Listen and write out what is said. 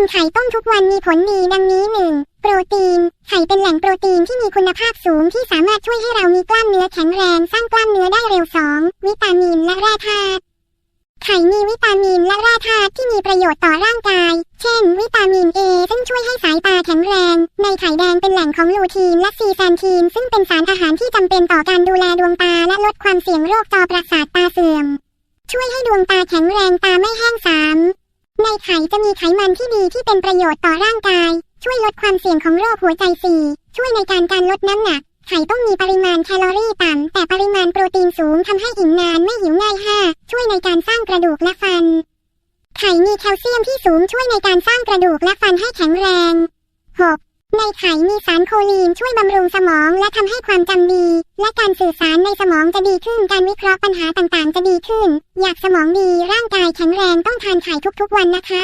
นไข่ต้มทุกวันมีผลดีดังนี้หนึ่งโปรตีน ไข่เป็นแหล่งโปรตีนที่มีคุณภาพสูงที่สามารถช่วยให้เรามีกล้ามเนื้อแข็งแรง สร้างกล้ามเนื้อได้เร็วสองวิตามินและแร่ธาตุไข่มีวิตามินและแร่ธาตุที่มีประโยชน์ต่อร่างกาย เช่น วิตามินเอซึ่งช่วยให้สายตาแข็งแรง ในไข่แดงเป็นแหล่งของลูทีนและซีแซนทีน ซึ่งเป็นสารอาหารที่จำเป็นต่อการดูแลดวงตาและลดความเสี่ยงโรคจอประสาทตาเสื่อม ช่วยให้ดวงตาแข็งแรงตาไม่แห้งสาม จะมีไขมันที่ดีที่เป็นประโยชน์ต่อร่างกาย ช่วยลดความเสี่ยงของโรคหัวใจสี่ช่วยในการการลดน้ำหนัก ไข่ต้องมีปริมาณแคลอรี่ต่ำแต่ปริมาณโปรตีนสูงทำให้อิ่มนานไม่หิวง่ายห้าช่วยในการสร้างกระดูกและฟัน ไข่มีแคลเซียมที่สูงช่วยในการสร้างกระดูกและฟันให้แข็งแรง 6. ในไข่มีสารโคลีนช่วยบำรุงสมองและทำให้ความจำดี และการสื่อสารในสมองจะดีขึ้น การวิเคราะห์ปัญหาต่างๆ จะดีขึ้น อยากสมองดีร่างกายแข็งแรงต้องทานไข่ทุกๆวันนะคะ